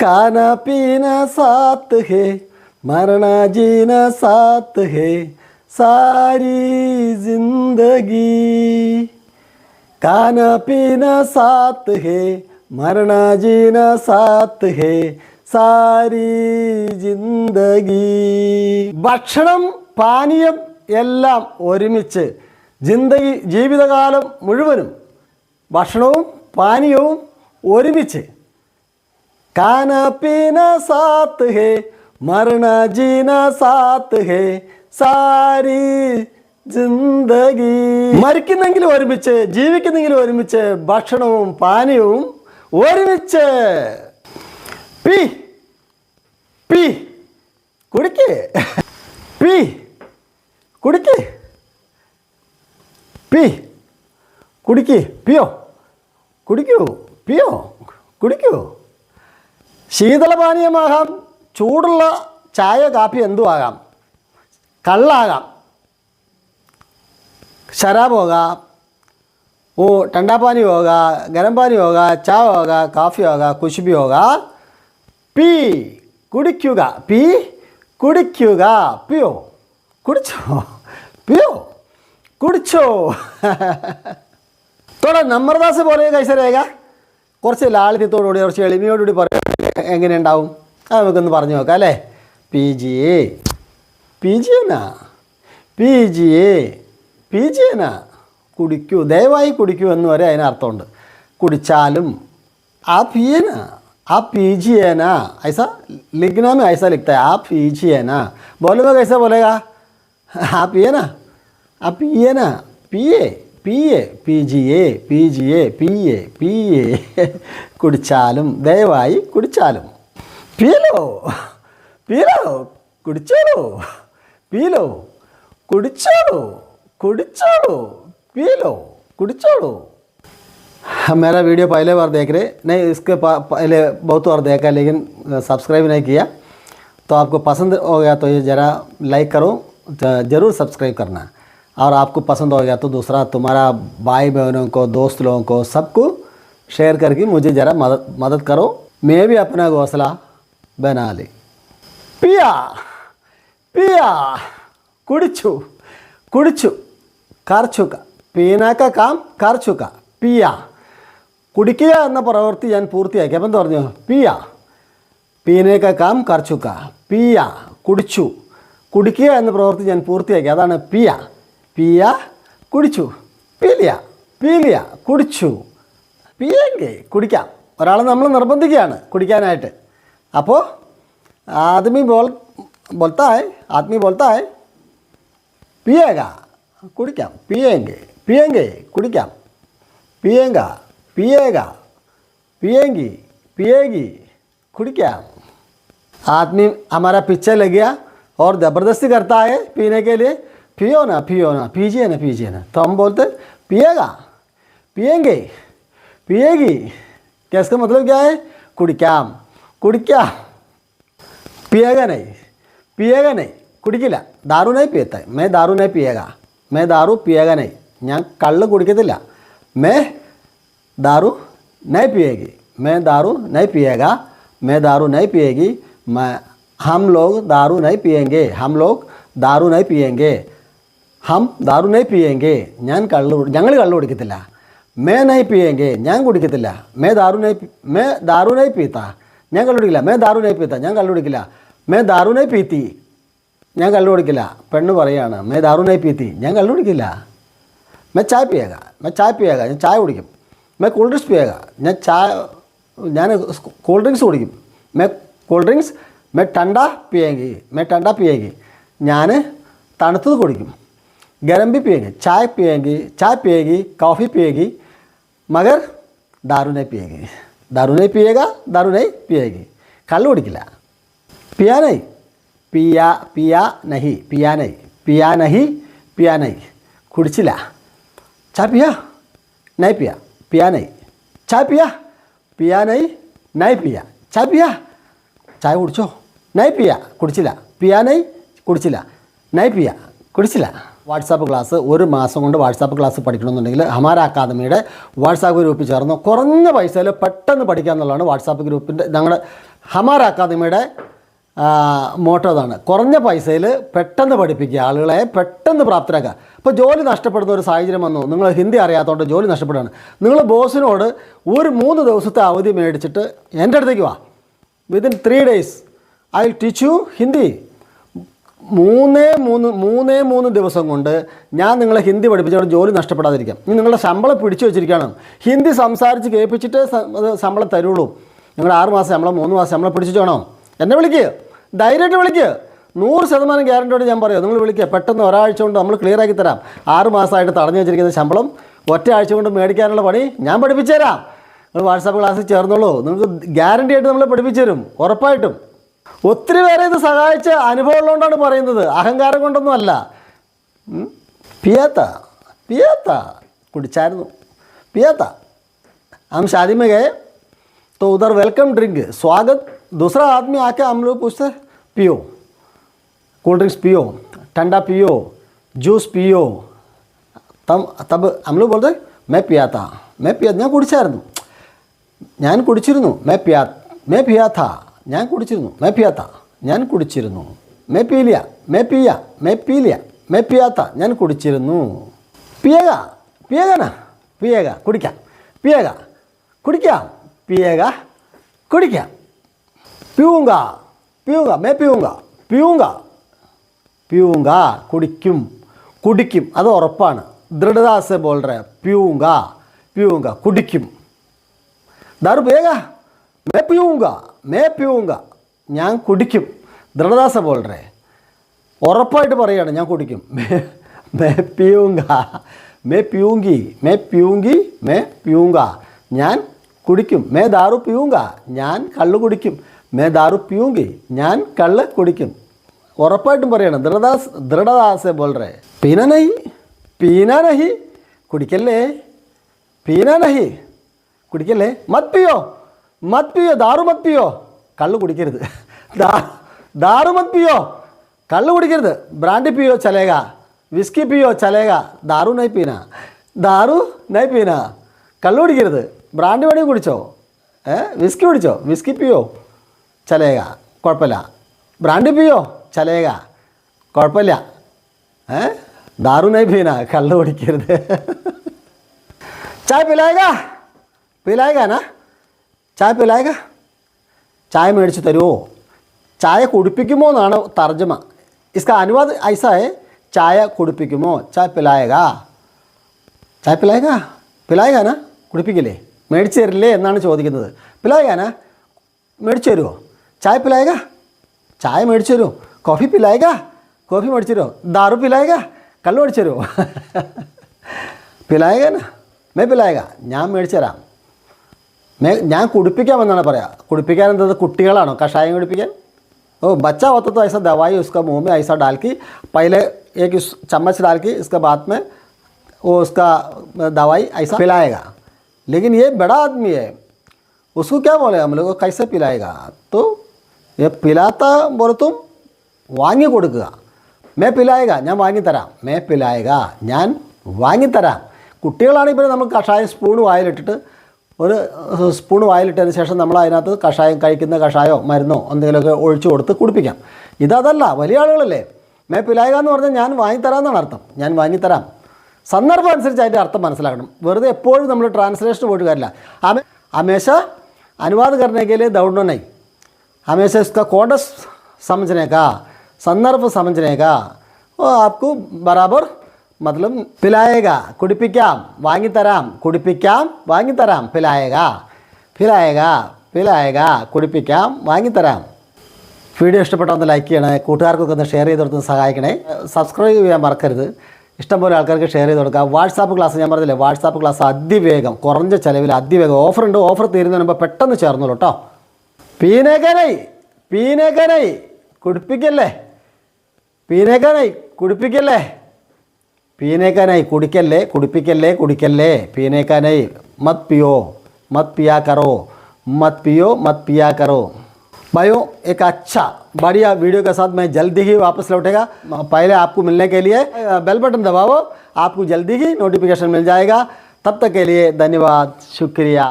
खाना पीना साथ है मरना जीना साथ है सारी जिंदगी खाना पीना साथ है मरना जीना साथ है സാരി ജിന്ദഗി ഭക്ഷണം പാനീയം എല്ലാം ഒരുമിച്ച് ജിന്ദഗി ജീവിതകാലം മുഴുവനും ഭക്ഷണവും പാനീയവും ഒരുമിച്ച് खाना पीना साथ है मरना जीना साथ है സാരി ജിന്ദഗി മരിക്കുന്നെങ്കിലും ഒരുമിച്ച് ജീവിക്കുന്നെങ്കിലും ഒരുമിച്ച് ഭക്ഷണവും പാനീയവും ഒരുമിച്ച് പി പി കുടിക്ക് പി കുടിക്ക് പി കുടിക്ക് പിയോ കുടിക്കൂ പിയോ കുടിക്കൂ ശീതളപാനീയമാകാം ചൂടുള്ള ചായ കാപ്പി എന്തുമാകാം കള്ളാകാം. ശരാബ് ഓ ടണ്ടാപ്പാനി പോക ഗരംപാനി പോക ചാ പോക കാഫി പോക കുശുബി പോക പി കുടിക്കുക. പി കുടിക്കുക. പിയോ. കുടിച്ചോ. പിയോ. കുടിച്ചോ. തോടെ നമ്മർദാസ് പോലെ കഴിച്ച രേഖ കുറച്ച് ലാളിത്യത്തോടുകൂടി കുറച്ച് എളിമയോടുകൂടി പറയും എങ്ങനെ ഉണ്ടാവും അത് നമുക്കൊന്ന് പറഞ്ഞു നോക്കാം അല്ലേ പി ജി എ പി ജി എന്നാ പി ജി എ പി ജി എന്നാ കുടിക്കൂ ദയവായി കുടിക്കൂ എന്ന് വരെ അതിനർത്ഥമുണ്ട് കുടിച്ചാലും ആ പിയന ആ पी जी है ना ऐसा लिखना में ऐसा लिखता है आप पी जी है ना बोलेगा कैसा बोलेगा आप पिए ना आप पिए ना पिए പിയെ പി ജി എ പി ജി എ പിയെ പിയെ കുടിച്ചാലും ദയവായി കുടിച്ചാലും പീലോ പീലോ കുടിച്ചോളൂ പീലോ കുടിച്ചോളൂ കുടിച്ചോളൂ पीलो कुड़चोड़ो मेरा वीडियो पहले बार देख रहे नहीं इसके पा- पहले बहुत बार देखा लेकिन सब्सक्राइब नहीं किया तो आपको पसंद हो गया तो ये ज़रा लाइक करो तो ज़रूर सब्सक्राइब करना और आपको पसंद हो गया तो दूसरा तुम्हारा भाई बहनों को दोस्त लोगों को सबको शेयर करके मुझे ज़रा मदद मदद करो मैं भी अपना घोंसला बना ली पिया पिया കുടിച്ചു കുടിച്ചു കർച്ചുക പീനാക്ക കാം കർച്ചുക പിയ കുടിക്കുക എന്ന പ്രവൃത്തി ഞാൻ പൂർത്തിയാക്കി അപ്പം എന്താ പറഞ്ഞു പിയ പീനേക്ക കാം കർച്ചുക പിയ കുടിച്ചു കുടിക്കുക എന്ന പ്രവൃത്തി ഞാൻ പൂർത്തിയാക്കി അതാണ് പിയ പിയ കുടിച്ചു പീലിയ പീലിയ കുടിച്ചു പിയെങ്കിൽ കുടിക്കാം ഒരാളെ നമ്മൾ നിർബന്ധിക്കുകയാണ് കുടിക്കാനായിട്ട് അപ്പോൾ ആദ്മി ബോൾ बोलता है आदमी बोलता है पिएगा കുടിക്കാം पिएंगे पिएंगे കുടിക്കാം पिएगा पिएगा पिएंगी पिएगी कुड़िक्याम आदमी हमारा पीछे लग गया और ज़बरदस्ती करता है पीने के लिए पियो ना पियो ना पीजिए ना पीजिए ना तो हम बोलते पिएगा पिएंगे पिएगी क्या इसका मतलब क्या है कुड़िक्याम कुड़िक्याम पिएगा नहीं पिएगा नहीं കുടിക്കില്ല ദാറു നൈ പിയത്ത മേ ദാറു നൈ പിയേക മേ ദാറു പിയേക നൈ ഞാൻ കള്ള് കുടിക്കത്തില്ല മേ दारू नहीं पिएगी मैं दारू नहीं पिएगा मैं दारू नहीं पिएगी मैं हम लोग दारू नहीं पिएंगे हम लोग दारू नहीं पिएंगे ഹം ദാറുനെ പിയേങ്കെ ഞാൻ കള്ളു ഞങ്ങൾ കള്ളു കുടിക്കത്തില്ല. മേ നൈ പിയേങ്കെ ഞാൻ കുടിക്കത്തില്ല. മേ ദാറുനെ മേ ദാറുനെ പീത്ത ഞാൻ കള്ളു കുടിക്കില്ല. മേ ദാറുനെ പീത്ത ഞാൻ കള്ളു കുടിക്കില്ല. മേ ദാറുനെ പീത്തി ഞാൻ കള്ളു കുടിക്കില്ല. പെണ്ണ് പറയാണ് മേ ദാറുനെ പീത്തി ഞാൻ കള്ളു കുടിക്കില്ല. മേ ചായ പിയേക മേ ചായ പിയേക ഞാൻ ചായ കുടിക്കും. മേ കൂൾ ഡ്രിങ്ക്സ് പിയേക ഞാൻ ചായ ഞാൻ കൂൾ ഡ്രിങ്ക്സ് കുടിക്കും. മേ കൂൾ ഡ്രിങ്ക്സ് മേ ടണ്ട പിയേങ്കി മേ ടണ്ട പിയേങ്കി ഞാൻ തണുത്തത് കുടിക്കും. गर्म भी पिएँगे, चाय पिएँगे, चाय पिएगी, कॉफ़ी पिएगी, मगर दारू नहीं पिएगी। दारू नहीं पिएगा, दारू नहीं पिएगी। कल उड़किला पिया नहीं। पिया पिया नहीं पिया नहीं पिया नहीं पिया नहीं। कुड़चिला चाय पिया? नहीं पिया। पिया नहीं। चाय पिया? पिया नहीं। नहीं पिया। चाय पिया? चाय कुड़चो नहीं पिया। कुड़चिला पिया नहीं। कुड़चिला नहीं पिया। कुड़चिला വാട്സാപ്പ് ക്ലാസ് ഒരു മാസം കൊണ്ട് വാട്സാപ്പ് ക്ലാസ് പഠിക്കണമെന്നുണ്ടെങ്കിൽ ഹമാര അക്കാദമിയുടെ വാട്സാപ്പ് ഗ്രൂപ്പിൽ ചേർന്ന് കുറഞ്ഞ പൈസയിൽ പെട്ടെന്ന് പഠിക്കുക എന്നുള്ളതാണ് വാട്സാപ്പ് ഗ്രൂപ്പിന്റെ ഞങ്ങളുടെ ഹമാർ അക്കാദമിയുടെ മോട്ടോ അതാണ് കുറഞ്ഞ പൈസയിൽ പെട്ടെന്ന് പഠിപ്പിക്കുക ആളുകളെ പെട്ടെന്ന് പ്രാപ്തരാക്കുക. ഇപ്പോൾ ജോലി നഷ്ടപ്പെടുന്ന ഒരു സാഹചര്യം വന്നു. നിങ്ങൾ ഹിന്ദി അറിയാത്തതുകൊണ്ട് ജോലി നഷ്ടപ്പെടുകയാണ്. നിങ്ങൾ ബോസിനോട് ഒരു മൂന്ന് ദിവസത്തെ അവധി മേടിച്ചിട്ട് എന്റെ അടുത്തേക്ക് വാ. Within three days I will teach you Hindi മൂന്നേ മൂന്ന് മൂന്നേ മൂന്ന് ദിവസം കൊണ്ട് ഞാൻ നിങ്ങളെ ഹിന്ദി പഠിപ്പിച്ചവിടെ ജോലി നഷ്ടപ്പെടാതിരിക്കാം. ഇനി നിങ്ങളുടെ ശമ്പളം പിടിച്ചു വെച്ചിരിക്കുകയാണ്. ഹിന്ദി സംസാരിച്ച് കേൾപ്പിച്ചിട്ട് ശമ്പളം തരുള്ളൂ. നിങ്ങൾ ആറ് മാസം ശമ്പളം മൂന്ന് മാസം ശമ്പളം പിടിച്ചിട്ട് വേണോ? എന്നെ വിളിക്കുക ധൈര്യമായിട്ട് വിളിക്കുക നൂറ് ശതമാനം ഗ്യാരണ്ടിയോട് ഞാൻ പറയാം. നിങ്ങൾ വിളിക്കുക പെട്ടെന്ന് ഒരാഴ്ച കൊണ്ട് നമ്മൾ ക്ലിയർ ആക്കി തരാം. ആറ് മാസമായിട്ട് തടഞ്ഞു വെച്ചിരിക്കുന്ന ശമ്പളം ഒറ്റ ആഴ്ച കൊണ്ട് മേടിക്കാനുള്ള പണി ഞാൻ പഠിപ്പിച്ചു തരാം നിങ്ങൾ വാട്സാപ്പ് ക്ലാസ്സിൽ ചേർന്നോളൂ. നിങ്ങൾക്ക് ഗ്യാരണ്ടി ആയിട്ട് നമ്മൾ പഠിപ്പിച്ചു തരും ഉറപ്പായിട്ടും. ഒത്തിരി പേരെ ഇത് സഹായിച്ച അനുഭവം ഉള്ളതുകൊണ്ടാണ് പറയുന്നത് അഹങ്കാരം കൊണ്ടൊന്നും അല്ല ഉം? പിയാത്ത പിയാത്ത കുടിച്ചായിരുന്നു പിയാത്ത हम शादी में गए तो उधर वेलकम ड्रिंक स्वागत दूसरा आदमी आके हम लोग पूछते पियो कोल्ड ड्रिंक्स पियो ठंडा पियो जूस पियो तब तब हम लोग बोलते मैं पिया था मैं पिया ഞാൻ കുടിച്ചായിരുന്നു ഞാൻ കുടിച്ചിരുന്നു മേ പിയാ മേ പിയാ താ ഞാൻ കുടിച്ചിരുന്നു. മേപ്പിയാത്ത. ഞാൻ കുടിച്ചിരുന്നു. മേപ്പീലിയ. മേപ്പിയ. മേപ്പീലിയ. മേപ്പിയാത്ത. ഞാൻ കുടിച്ചിരുന്നു. പിയക പിയകന പിയക കുടിക്കാം. പിയക കുടിക്കാം. പിയക കുടിക്കാം. പിയൂങ്ക. പിയൂങ്ക. മേ പിയൂങ്ക. പിയൂങ്ക. പിയൂങ്ക കുടിക്കും. കുടിക്കും. അത് ഉറപ്പാണ്. ദൃഢദാസ ബോൾറെ. പിയൂങ്ക. പിയൂങ്ക. കുടിക്കും. ദാറു പിയക മേ പിയൂങ്ക മേ പ്യൂങ്ക ഞാൻ കുടിക്കും. ദൃഢദാസ പോലെ ഉറപ്പായിട്ട് പറയുകയാണ് ഞാൻ കുടിക്കും. മേ മേ പിയൂങ്ക മേ പിയൂങ്കി മേ പിയൂങ്കി മേ പിയൂങ്ക ഞാൻ കുടിക്കും. മേ ദാറു പിയൂങ്ക ഞാൻ കള്ള് കുടിക്കും. മേ ദാറു പിയൂങ്കി ഞാൻ കള്ള് കുടിക്കും. ഉറപ്പായിട്ടും പറയണം ദൃഢദാസ് ദൃഢദാസെ പോലെ പീനനഹി പീനനഹി പീന നഹി കുടിക്കല്ലേ? പീനനഹി കുടിക്കല്ലേ? മത് പിയോ മത്പിയോ ദാറു മത്പിയോ കള്ള് കുടിക്കരുത്. ദാറു മത്പിയോ കള്ള് കുടിക്കരുത്. ബ്രാൻഡ് പിയോ ചലേക വിസ്കി പിയോ ചലേക ദാറു നൈ പീന ദാറു നൈ പീന കള്ള് കുടിക്കരുത്. ബ്രാൻഡ് വേണി കുടിച്ചോ? ഏ? വിസ്കി കുടിച്ചോ? വിസ്കി പിയോ? ചലേക കുഴപ്പമില്ല. ബ്രാൻഡ് പിയോ? ചലേക കുഴപ്പമില്ല. ഏ? ദാറു നൈ പീന കള്ള് കുടിക്കരുത്. ചായ പിലായക? പിലായകാനാ? ചായ പിലായക ചായ മേടിച്ച് തരുമോ ചായ കുടിപ്പിക്കുമോ എന്നാണ് തർജമ. ഇസ്ക അനുവാദ് ഐസായ ചായ കുടിപ്പിക്കുമോ? ചായ പിലായക ചായ പിലായക പിലായകാന കുടിപ്പിക്കില്ലേ? മേടിച്ച് തരില്ലേ എന്നാണ് ചോദിക്കുന്നത്. പിലായകാന മേടിച്ച് തരുമോ ചായ പിലായക ചായ മേടിച്ച് തരുമോ കോഫി പിലായക കോഫി മേടിച്ച് തരുമോ ദാറു പിലായക കള്ളു മേടിച്ച് തരുമോ പിലായകന മേ പിലായക ഞാൻ മേടിച്ചു തരാം. ഞാൻ കുടിപ്പിക്കാമെന്നാണ് പറയാ കുടിപ്പിക്കാൻ എന്തത് കുട്ടികളാണോ കഷായം കുടിപ്പിക്കാൻ ओ बच्चा होता तो ऐसा दवाई उसका मुंह में ऐसा डाल के पहले एक इस चम्मच डाल के इसके बाद में वो उसका दवाई ऐसा पिलाएगा लेकिन ये बड़ा आदमी है उसको क्या बोले हम लोग को कैसे पिलाएगा तो ये पिलाता बोले तुम വാങ്ങി കൊടുക്കുക മേ പിലായക ഞാൻ വാങ്ങിത്തരാം മേ പിലായക ഞാൻ വാങ്ങിത്തരാം കുട്ടികളാണെങ്കിൽ പിന്നെ നമുക്ക് കഷായം സ്പൂൺ വായിലിട്ടിട്ട് ഒരു സ്പൂൺ വായിലിട്ടതിന് ശേഷം നമ്മൾ അതിനകത്ത് കഷായം കഴിക്കുന്ന കഷായോ മരുന്നോ എന്തെങ്കിലുമൊക്കെ ഒഴിച്ചു കൊടുത്ത് കുടിപ്പിക്കാം. ഇതല്ല വലിയ ആളുകളല്ലേ? മേ പിലായക എന്ന് പറഞ്ഞാൽ ഞാൻ വാങ്ങിത്തരാമെന്നാണ് അർത്ഥം. ഞാൻ വാങ്ങിത്തരാം. സന്ദർഭം അനുസരിച്ച് അതിന്റെ അർത്ഥം മനസ്സിലാക്കണം. വെറുതെ എപ്പോഴും നമ്മൾ ട്രാൻസ്ലേഷൻ പോയിട്ട് കാര്യമില്ല. അമേ അമേശ അനുവാദ കരണേക്കയിലെ ദൗഡനായി അമേശ ഇസ്ക കോഡസ് സമഞ്ജനേക്ക സന്ദർഭ സമഞ്ജനേക്ക ആപ്കു ബരാബർ. മതലം പിലായക കുടിപ്പിക്കാം വാങ്ങിത്തരാം കുടിപ്പിക്കാം വാങ്ങിത്തരാം പിലായക. പിലായക പിലായക കുടിപ്പിക്കാം വാങ്ങിത്തരാം. വീഡിയോ ഇഷ്ടപ്പെട്ട ഒന്ന് ലൈക്ക് ചെയ്യണേ കൂട്ടുകാർക്കൊക്കെ ഒന്ന് ഷെയർ ചെയ്ത് കൊടുത്തൊന്ന് സഹായിക്കണേ. സബ്സ്ക്രൈബ് ചെയ്യാൻ മറക്കരുത്. ഇഷ്ടംപോലെ ആൾക്കാർക്ക് ഷെയർ ചെയ്ത് കൊടുക്കുക വാട്സാപ്പ് ക്ലാസ് ഞാൻ പറഞ്ഞില്ലേ വാട്സാപ്പ് ക്ലാസ് അതിവേഗം കുറഞ്ഞ ചിലവിൽ അതിവേഗം ഓഫറുണ്ട് ഓഫർ തീരുന്നതിന് മുമ്പ് പെട്ടെന്ന് ചേർന്നുള്ളൂ കേട്ടോ പീനകനൈ പീനകനൈ കുടിപ്പിക്കല്ലേ? പീനകനൈ കുടിപ്പിക്കല്ലേ? പീനേക്കനൈ കുടിക്കല്ലേ കുടിപ്പിക്കല്ലേ കുടിക്കല്ലേ പീനേക്കനൈ മത് പിയോ मत पिया करो मत पियो मत पिया करो भाइयों एक अच्छा बढ़िया वीडियो के साथ मैं जल्दी ही वापस लौटेगा पहले आपको मिलने के लिए बेल बटन दबाओ आपको जल्दी ही नोटिफिकेशन मिल जाएगा तब तक के लिए धन्यवाद शुक्रिया